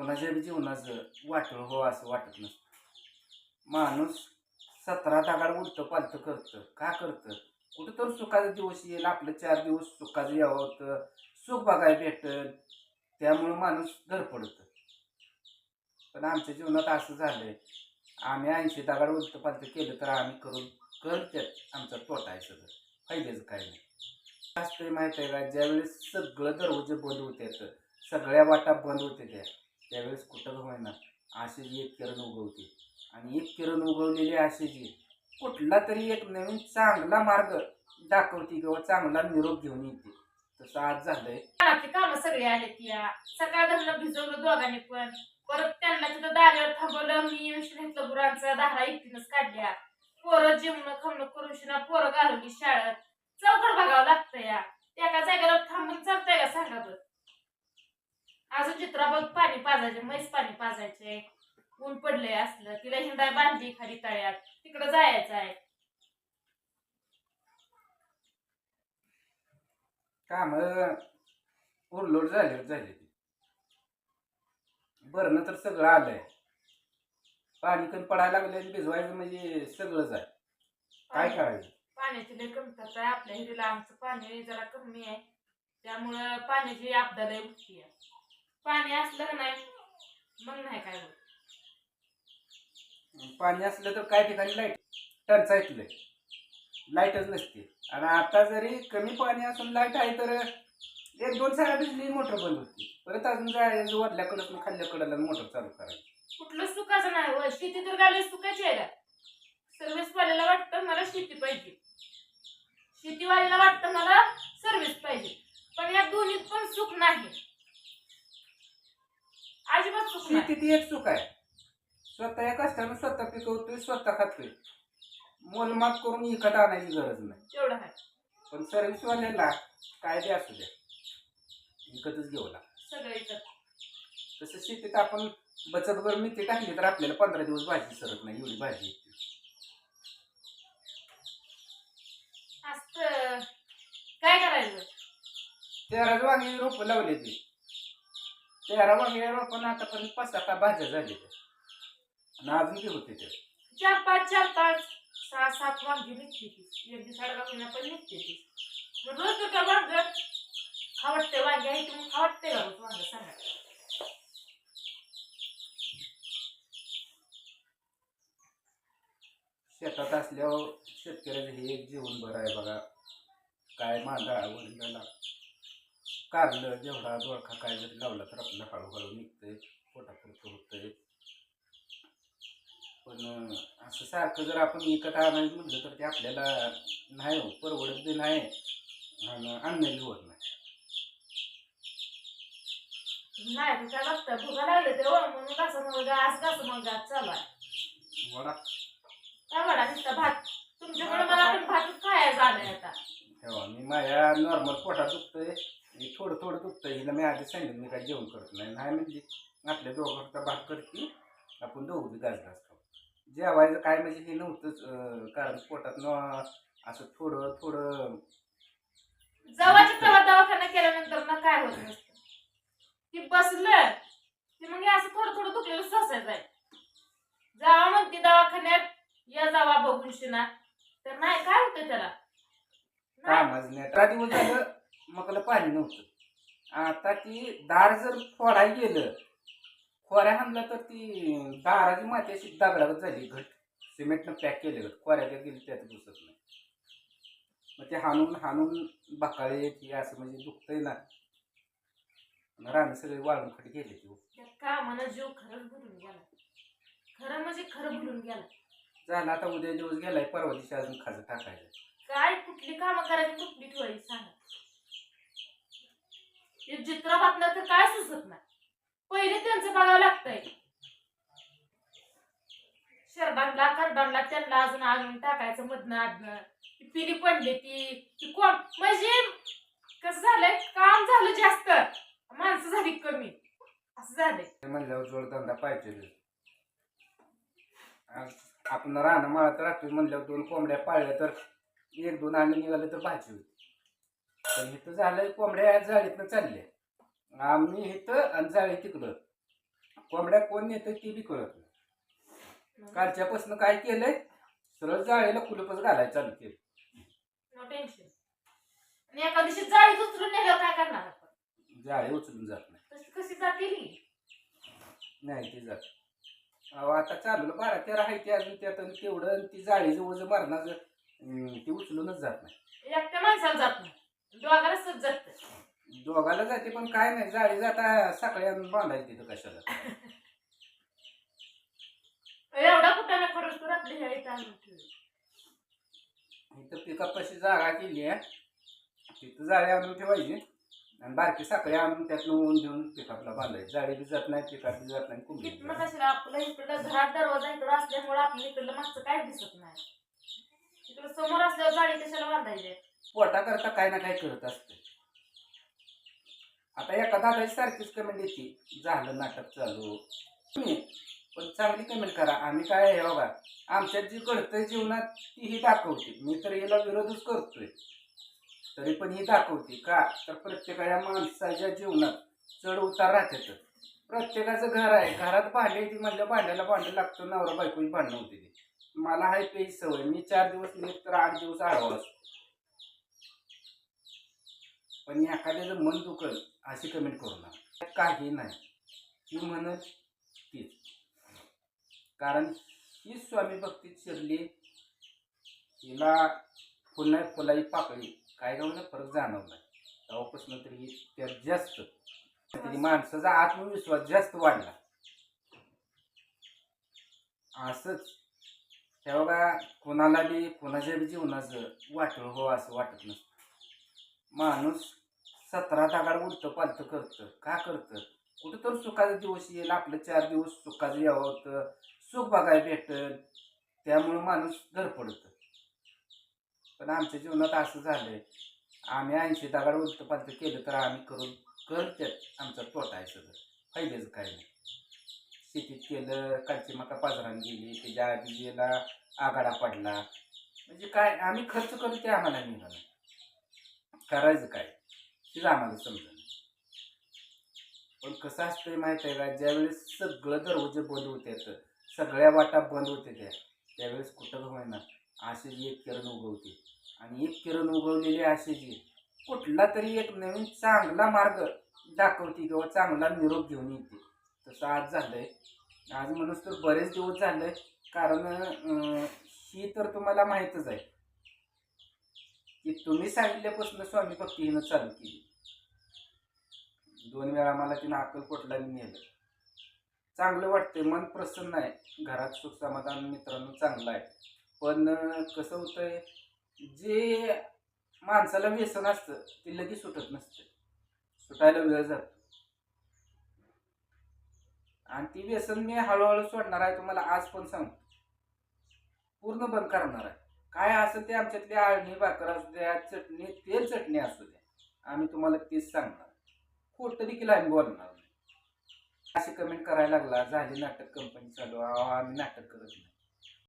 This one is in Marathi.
कोणाच्या बी जीवनाचं वाटळ हो असं वाटत नसतं. माणूस सतरा तागाड उलटं पालतं करतं. का करतं? कुठं तर सुखाचा दिवस येईल. आपलं चार दिवस सुखाचं यावं होतं. सुख बघायला भेटल. त्यामुळं माणूस धडपडतं. पण आमच्या जीवनात असं झालंय. आम्ही ऐंशी तागाड उलटं पालतं केलं तर आम्ही करून करतात आमचा तोटा आहे सगळं. फायद्याचं काही नाही. असतंय माहीत आहे का? ज्यावेळेस सगळं दरवाजे बंद होते सगळ्या वाटा बंद होते त्या. त्यावेळेस कुठं होईना आशेची एक किरण उगवते. आणि एक किरण उगवलेली आशेची कुठला तरी एक नवीन चांगला मार्ग दाखवते किंवा चांगला निरोप घेऊन येते. तसं आज झालंय. घरातली सगळे आहेत आले या. सकाळ धरणं भिजवलं दोघांनी पण. परत त्यांना तिथं दारावर थांबवलं. मी घेतलं गुरांचा. दारा एकटीनच काढल्या. पोरं जेवण खमणं करून शिना पोरं घालवली शाळेत. चौकड बघावं लागतं या. त्या एका जागेला थांबून चालतंय का सांगा बरं? अजून चित्राबाग पाणी पाजायचे म्हैस पाणी पाजायचे. ऊन पडलंय असलं तिला हिंडाय बांधली खाली तळ्यात. तिकडं जायचं आहे. काम ओरलोड झाले झाले ती. बरणं तर सगळं आलंय. पाणी कमी पडायला लागले आणि भिजवायचं म्हणजे सगळंच आहे. काय करायचं? पाण्याची लय कमतरता आहे. आपल्या हिरीला आमचं पाणी जरा कमी आहे. त्यामुळं पाण्याची आपदा लय उठती आहे. पाणी असलं नाही? मग नाही काय होत. पाणी असलं तर काय ठिकाणी लाइट टंचाईतलंय लाईटच नसते. आणि आता जरी कमी पाणी असून लाइट आहे तर एक दोन साऱ्या बिजली मोटर बंद होती. परत अजून जायचं वरल्याकडं खाल्ल्याकडं मोटर चालू करायची. कुठलं सुखाचं नाही व शेती तर गाडी सुखाची आहे का? सर्व्हिस वाल्याला वाटतं मला शेती पाहिजे. शेतीवाल्याला वाटतं मला सर्व्हिस पाहिजे. पण या दोन्हीत पण सुख नाही. अजिबात सुख नाही. शेतीत एक सुख आहे. स्वतः या कष्टानं स्वतः पिकवतोय स्वतः खातोय. मोलमाप करून विकत आणायची गरज नाही. तेवढं आहे. पण सर्व्हिसवाल्याला काय बी असू द्या. विकतच घेऊ लागतं सगळं तसं शेतीत आपण बचत भर मिठी टाकली तर आपल्याला पंधरा दिवस भाजी सरत नाही एवढी भाजी येते असतं. काय करायचं? तेरा वांगी रोपं लावले ती. तेरा वांगी रोपण आतापर्यंत पाच सहा भाज्या झाल्या त्या. आणि अजून बी होते ते चार पाच चार पाच. सहा सात वांगी निघते ती. एक दिवस अडगा पण निघते ती. मग रोज तर का वांग? खावटते वांगे आहे मग खावटते का रोज वांग? सांगा शेतात असल्यावर शेतकऱ्याचं हे एक जीवन बरं आहे बघा. काय मांडा वडिलाला कारलं जेवढा दोळखा काय जरी लावला तर आपलं हळूहळू निघतंय पोटापुरतं होतंय. पण असं सारखं जर आपण विकत आणायचं म्हटलं तर ते आपल्याला नाही हो परवडत बी नाही आणि आणण्याची होत नाही. नाही काय बघतं भुका लागले तर वळ म्हणून कसं मग आज कसं मग आज चालू आहे? वडा. काय नुसता भात. तुमच्याकडे मला पण भातच खायला झालंय आता. मी माझ्या नॉर्मल पोटात दुखतंय. हे थोडं थोडं दुखतंय. हिला मी आधी सांगितलं मी काय जेवण करत नाही. नाही म्हणजे आपल्या दोघांचा भात करते आपण दोघं गाज खाऊ जेवायचं काय म्हणजे हे नव्हतंच कारण पोटात न असं थोडं थोडं जवळच्या तेव्हा दवाखाना केल्यानंतर ना काय होत नसतं. ती बसलं की मग हे असं थोडं थोडं दुखलेलं सोसायचं आहे. जावा म्हणते दवाखान्यात या जावा बघून शिना. तर नाही काय होतं त्याला? नाही. कामच नाही. अठरा दिवस झालं मगला पाणी नव्हतं. आता ती दार जर फोडाय गेलं खोऱ्या हाणलं तर ती दाराची माती अशी दगडावर झाली घट. सिमेंटनं पॅक केलेलं खोऱ्या त्या गेली त्यात घुसत नाही. मग ते हाणून हाणून बकाळे ती असं म्हणजे दुखतंय ना. रानं सगळे वाळून खट गेले ती. कामानं जीव खरंच भरून गेला. खरं म्हणजे खरं भरून गेला. झालं आता उद्या दिवस गेलाय परवा दिवशी अजून खाजं टाकायचं. काय कुठली कामं करायची कुठली ठेवायची सांगा. हे चित्राबातलं तर काय सुचत नाही. पहिले त्यांचं बघावं लागतंय. शरडांना करडांना त्यांना अजून अजून टाकायचं मधनं आधनं ती पिली पडली ती. ती कोण? म्हणजे कसं झालंय? काम झालं जास्त. माणसं झाली कमी. असं झालंय. म्हणल्यावर जोडधंदा पाहिजे. आपण राहणं तर राहतो म्हणल्यावर दोन कोंबड्या पाळल्या तर एक दोन अंडी निघाले तर भाजी पण इथं झालंय कोंबड्या जाळीतनं चालल्या. आम्ही इथं आणि जाळी तिकडं. कोंबड्या कोण नेतं ते बी कळत नाही. कालच्यापासून काय केलंय? सरळ जाळीला कुलपच घालायला चालू केलं. टेन्शन एका दिवशी जाळी उचलून काय करणार जाळी उचलून जात नाही. कशी? नाही ती जात अहो आता चालू बारा तेरा आहे ते अजून त्यात तेवढं ती जाळीचं वजन मारणार ती उचलूनच जात नाही. एकट्या माणसाला जात नाही. दोघाला जात दोघाला जाते पण काय नाही जाळी जाता सकाळी आणून बांधायची तिथं कशाला. एवढा कुठं खरंच तर आपली हे इथं आणून ठेवली. इथं पिकापाशी जागा केली आहे. तिथं जाळी आणून ठेवायची. आणि बारकी साखळी आणून त्यातनं ऊन देऊन पिकापला बांधायची. जाळी बी जात नाही पिकात बी जात नाही कुंडी मग कशाला आपलं इकडलं घरात दरवाजा इकडं असल्यामुळे आपल्या इकडलं मागचं काय दिसत नाही. इकडं समोर असल्यावर जाळी कशाला बांधायची? पोटा करता काय ना काय करत असते. आता एका दादाची सारखीच कमेंट येते. झालं नाटक चालू. तुम्ही पण चांगली कमेंट करा. आम्ही काय आहे बघा आमच्यात जी घडतंय जीवनात ती ही दाखवते. मी तर याला विरोधच करतोय. तरी पण ही दाखवते का? तर प्रत्येकाच्या माणसाच्या जीवनात चढ उतार राहतात. प्रत्येकाचं घर आहे. घरात भांडे ती म्हणलं भांड्याला भांडं लागतं. नवरा बायकोची भांडणं होते ती. मला हाय पेज सवय. मी चार दिवस नाही तर आठ दिवस आळवा असतो. पण एखाद्याचं मन दुखल अशी कमेंट करू नका. काही नाही. ती म्हणत तीच कारण ही स्वामी भक्तीत शिरली हिला पुन्हा फुलाई पाकळी काय गावला? फरक जाणवला. तेव्हापासून तरी त्यात जास्त. तरी माणसाचा आत्मविश्वास जास्त वाढला. असंच. हे कोणाला बी कोणाच्या बी जीवनाचं वाटळ हो असं वाटत नसतं. माणूस सतरा तागाड उलटं पालतं करतं. का करतं? कुठं तर सुखाचा दिवस येईल आपलं चार दिवस सुखाचं यावं होतं. सुख बघायला भेटल. त्यामुळं माणूस धडपडतं. पण आमच्या जीवनात असं झालंय. आम्ही ऐंशी दगाड उलटं पालतं केलं तर आम्ही करून करत्यात. आमचा तोटा आहे सगळं. फायद्याचं काय नाही. शेतीत केलं कालची मका बाजारात गेली त्याच्या आधी गेला आगाडा पडला. म्हणजे काय आम्ही खर्च करू ते आम्हाला निघालं करायचं काय? तेच आम्हाला समजलं पण कसं असतंय माहीत आहे का? ज्यावेळेस सगळं दरवाजे बंद होते तर सगळ्या वाटा बंद होते त्या त्यावेळेस कुठं होईना आशेची एक किरण उगवते. आणि एक किरण उगवलेली आशेची कुठला तरी एक नवीन चांगला मार्ग दाखवते किंवा चांगला निरोप घेऊन येते. तसं आज झालंय. आज म्हणून तर बरेच दिवस झालंय. कारण ही तर तुम्हाला माहीतच आहे. की तुम्ही सांगितल्यापासून स्वामी भक्ती हिनं चालू केली. दोन वेळा मला तिनं अक्कलकोटला नेलं. चांगलं वाटतंय मन प्रसन्न आहे. घरात सुख समाधान मित्रांनो चांगलं आहे. पण कसं होतंय जे माणसाला व्यसन असतं ते लगेच सुटत नसतं. सुटायला वेळ जातो. आणि ती व्यसन मी हळूहळू सोडणार आहे तुम्हाला आज पण सांगतो. पूर्ण बंद करणार आहे. काय असं ते आमच्यातली आळणी भाकर असू द्या चटणी तेल चटणी असू द्या. आम्ही तुम्हाला तेच सांगणार. खोटं देखील आम्ही बोलणार नाही. अशी कमेंट करायला लागला झाली नाटक कंपनी चालू. आम्ही नाटक करत नाही.